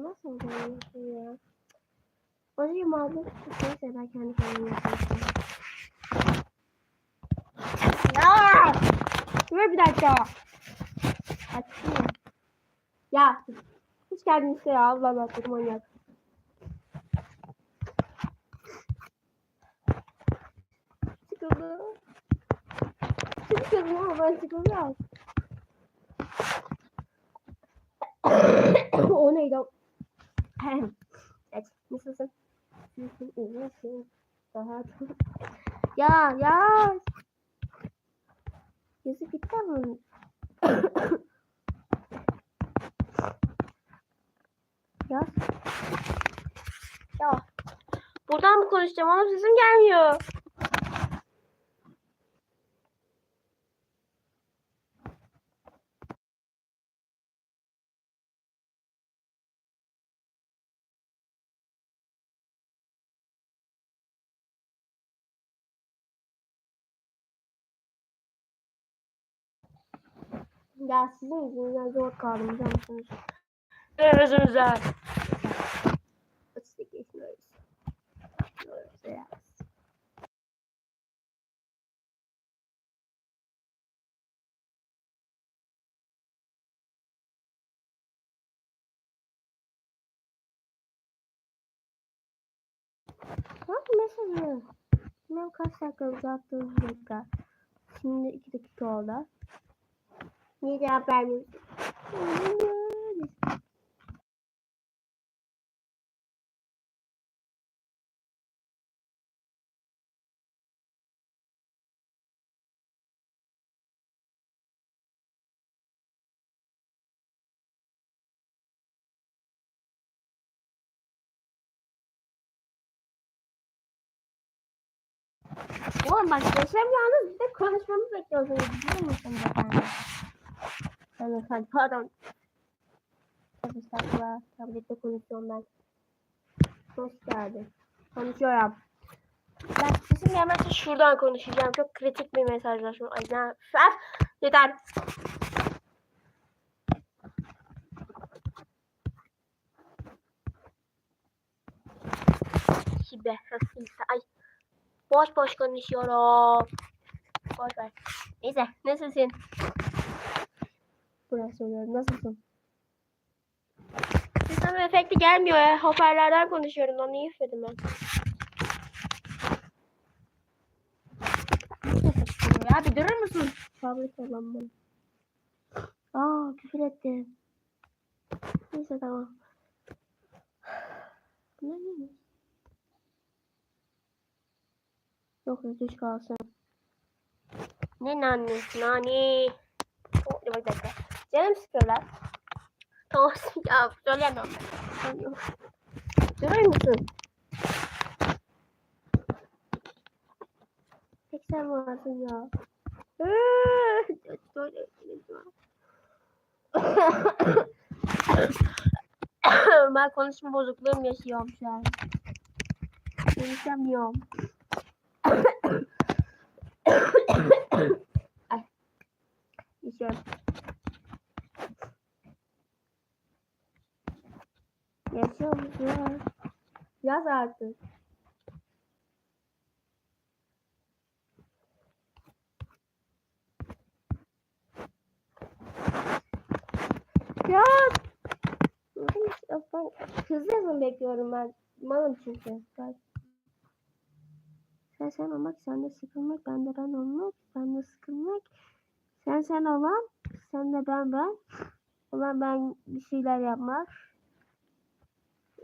Ben nasıl yapayım ya? O zaman aldım. Neyse ben kendi kendime yapayım. Ya! Dur bir dakika. Açayım. Ya. Hiç geldin işte ya. Allah. Benim manyak. Sıkıldı. Sıkıldım ama ben sıkıldım. o neydi? Evet. Nasılsın? Nasılsın? İyi misin? Daha Ya ya. Yazık gitti ama. ya. Ya. Buradan mı konuşacağım? Oğlum sesim gelmiyor. Ya sizin yüzünüzden zor kaldım biliyor musunuz? Evet güzel. 38 yaşındayız. Evet. Bak mesajı. Ben kaç dakika uzattım bir dakika. Şimdi 2 dakika oldu. Niye cevap vermiyorsun? Oğlum bak Yaşam yalnız bir de konuşmamı bekliyorsunuz biliyor musunuz efendim? Ben efendim pardon. Arkadaşlar tablette konuşuyorum ben. Hoş geldin. Konuşuyorum. Ben sesim gelmezse şuradan konuşacağım. Çok kritik bir mesajlaşma. Ay ne? Öf! Yeter. Nasılsa. Ay. Boş boş konuşuyorum. Boş ver. Neyse. Nasılsın? Buraya soruyorum. Nasılsın? Sesim efekti gelmiyor ya. Hoparlardan konuşuyorum. Onu iyi üfledim ben. Ya bir durur musun? Fabrika olan ben. Aa küfür etti. Neyse tamam. Ne neymiş? Yok yok düş kalsın. Ne nani? Nani. Oh, dur bir dakika. Canım sıkıyor lan. Tamam ya söyleyemem. Durur musun? Tek sen varsın ya. ben konuşma bozukluğum yaşıyorum şu an. Konuşamıyorum. Ay. İşte. Yaşıyor musun? Yaz artık. Ya. Ben hızlı yazın bekliyorum ben. Malım çünkü. Ben. Sen sen olmak, sen de sıkılmak, ben de ben olmak, ben de sıkılmak. Sen sen olan, sen de ben ben. Ulan ben bir şeyler yapmak.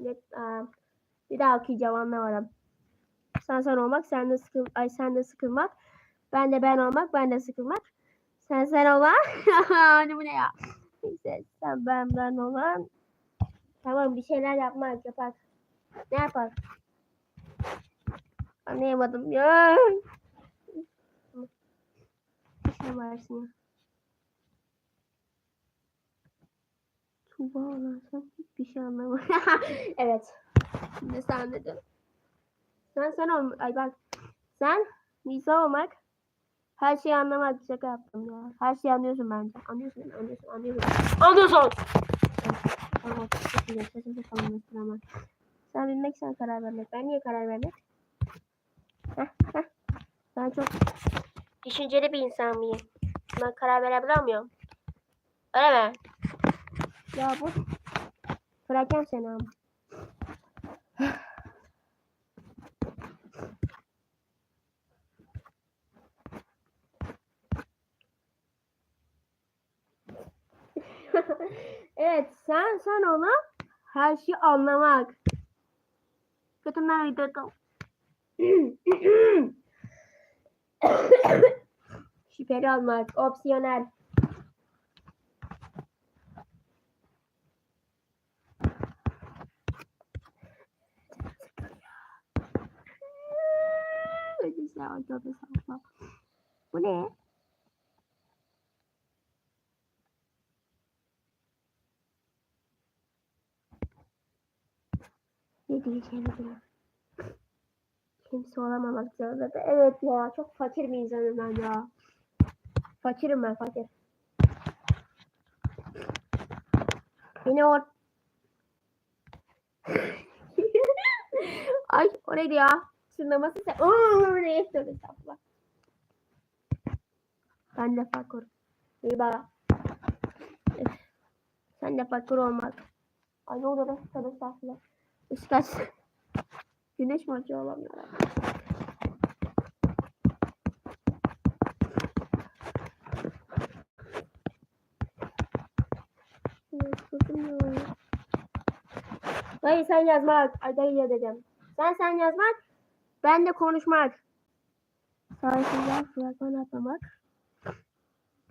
Evet, bir daha okuyacağım anlamadım. Sen sen olmak, sen de sıkıl, ay sen de sıkılmak. Ben de ben olmak, ben de sıkılmak. Sen sen olan. Hadi bu ne ya? Neyse sen ben ben olan. Tamam bir şeyler yapmak yapar. Ne yapar? Anlayamadım ya. Şey varsın ya. Tuğba olan sen hiçbir şey anlamadın. evet. Şimdi sen dedim. Sen sen ol ay bak. Sen Nisa olmak her şeyi anlamak şaka yaptım ya. Her şeyi anlıyorsun bence. Anlıyorsun, anlıyorsun, anlıyorsun. Anlıyorsun. Sen bilmek sen karar vermek. Ben niye karar vermek? Heh. Ben çok Düşünceli bir insan mıyım? Ben karar verebiliyor muyum? Öyle mi? ya bu. Bırakacağım seni ama. evet sen ona her şeyi anlamak. Kötümden uydurdum. Şüpheli olmak. Opsiyonel. Bu ne? Bilmiyorum. Kimse olamamak zorunda da. Evet ya çok fakir bir insanım ben ya. Fakirim ben fakir. Beni or... Ay o neydi ya? Sınlaması sen... Ooo ne tövbe estağfurullah. Ben de fakir. İyi. Üf. Sen de fakir olmak. Ay ne? Tövbe estağfurullah. Işık aç. Güneş mi açıyor olamıyor. Hayır sen yazmak. Ay dayı dedim. Sen sen yazmak. Ben de konuşmak. Sahipsizler fragman atlamak.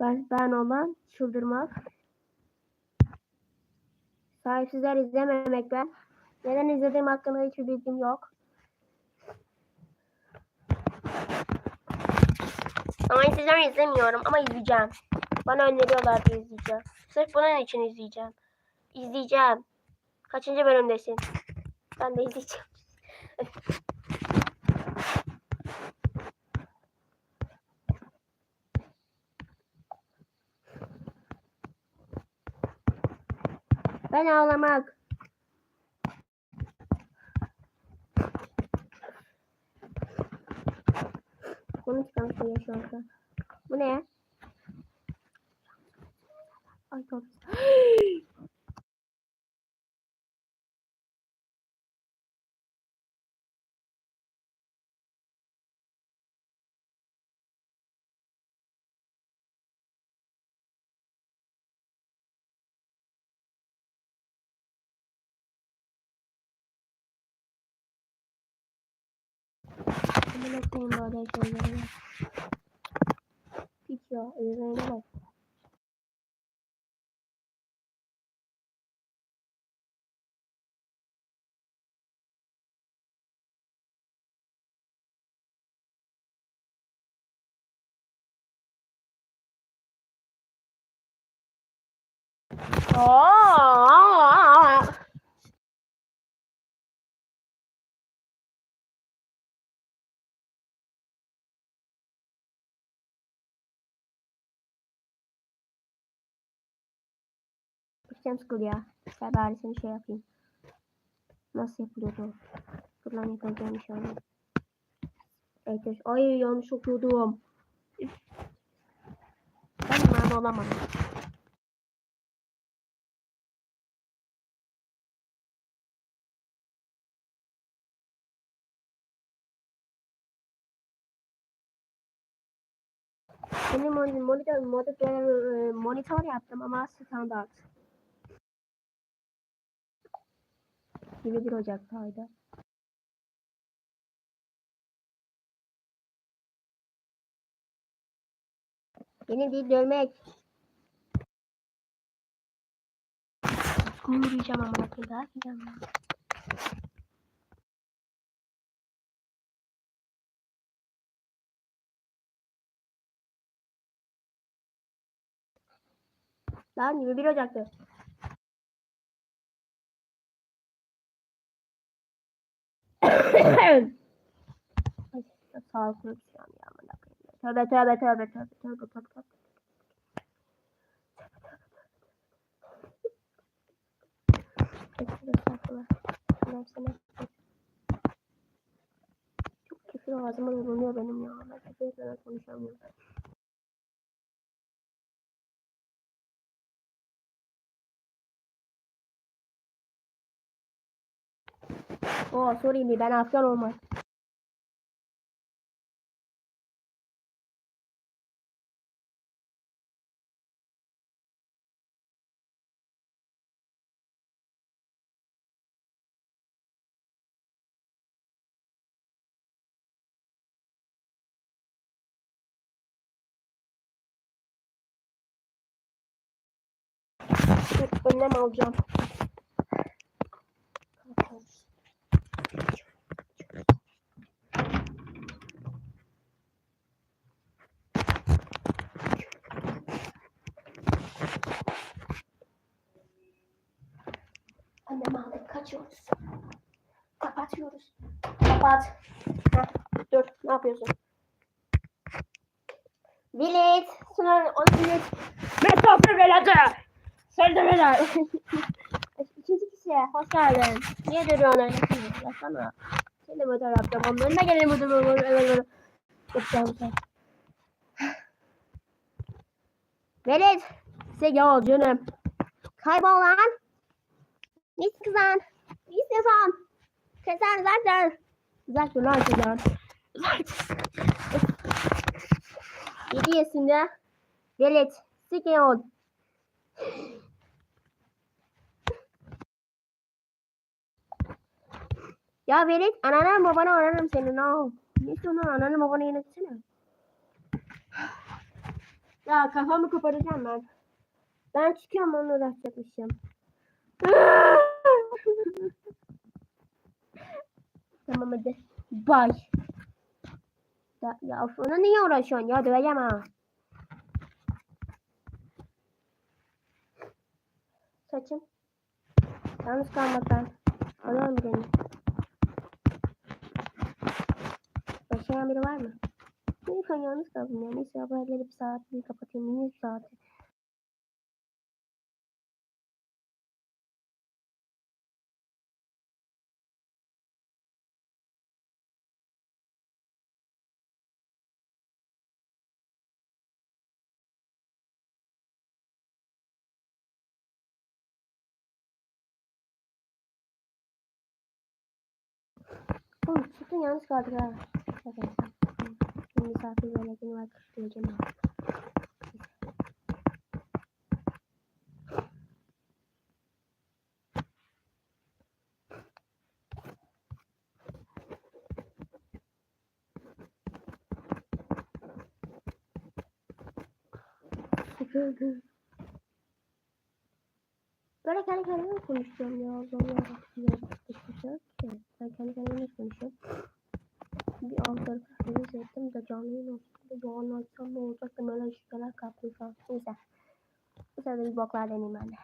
Ben, ben olan çıldırmak. Sahipsizler izlememek ben. Neden izlediğim hakkında hiçbir bilgim yok. Ama sizden izlemiyorum ama izleyeceğim. Bana öneriyorlar diye izleyeceğim. Sırf bunun için izleyeceğim. İzleyeceğim. Kaçıncı bölümdesin? Ben de izleyeceğim. Ben ağlamak. Bunu çıkarmışlar şu anda. Bu ne? Ay çok. Amına koyayım böyle şeyleri. Hiç ya, üzerine bak. Aa! Canım sıkıldı ya. Gel bari seni şey yapayım. Nasıl yapılıyordu? Dur lan yapacağım inşallah. Evet, ay yanlış okuyordum. Ben bunlarda olamadım. Benim mon- monitör, monitör, monitör yaptım ama standart. 21 Ocak'taydı. Benim değil dövmek. Daha gideceğim ben. Lan 21 Ocak'tı. Sağlıklı bir şey ya. Tövbe tövbe tövbe tövbe tövbe tövbe tövbe. Çok küfür ağzıma dolanıyor benim ya. Ben küfür etmeden konuşamıyorum. اوه سوري بيبقى أنا عطلان قلنا موجود Kapatıyoruz. Kapat. Heh, dur ne yapıyorsun? Bilet. Sonra onu bilet. Mesafe veledi. Sen de veled. İkinci kişi. Hoş geldin. Niye duruyorsun öyle? Yapsana. Sen de motor yapacağım. Onların da gelelim motor motor. Yapacağım sen. Velet. Size gel canım. Kaybol lan. Ne kızan? İstiyorsun? Kızan uzak dur. Uzak dur lan dur. 7 yaşında velet. Sikiyor. Ya velet anana babana ararım seni ne ol? Ne lan ananı babanı yönetsene. Ya kafamı koparacağım ben. Ben çıkıyorum onunla uğraşacakmışım. tamam hadi. Bye. Ya, ya of, ona niye uğraşıyorsun ya döveceğim ha. Saçım. Yalnız kalmaktan. Alalım beni. Yaşayan biri var mı? Neyse yalnız kaldım ya. Neyse haberleri bir saat bir kapatayım. Yine bir çıktın yalnız kaldık ha. Şimdi misafir veletini var kışlayacağım. Sıkıldım. Böyle kendi kendime konuşuyorum ya. Allah Allah. Yok ki. Ben kendi kendime konuşuyorum. Bir alt tarafı seyrettim de canlı yayın olsun. Doğan açsam ne olacak da böyle şüpheler kaptım falan. Neyse. Bu sefer bir boklar deneyim ben de.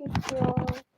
谢谢。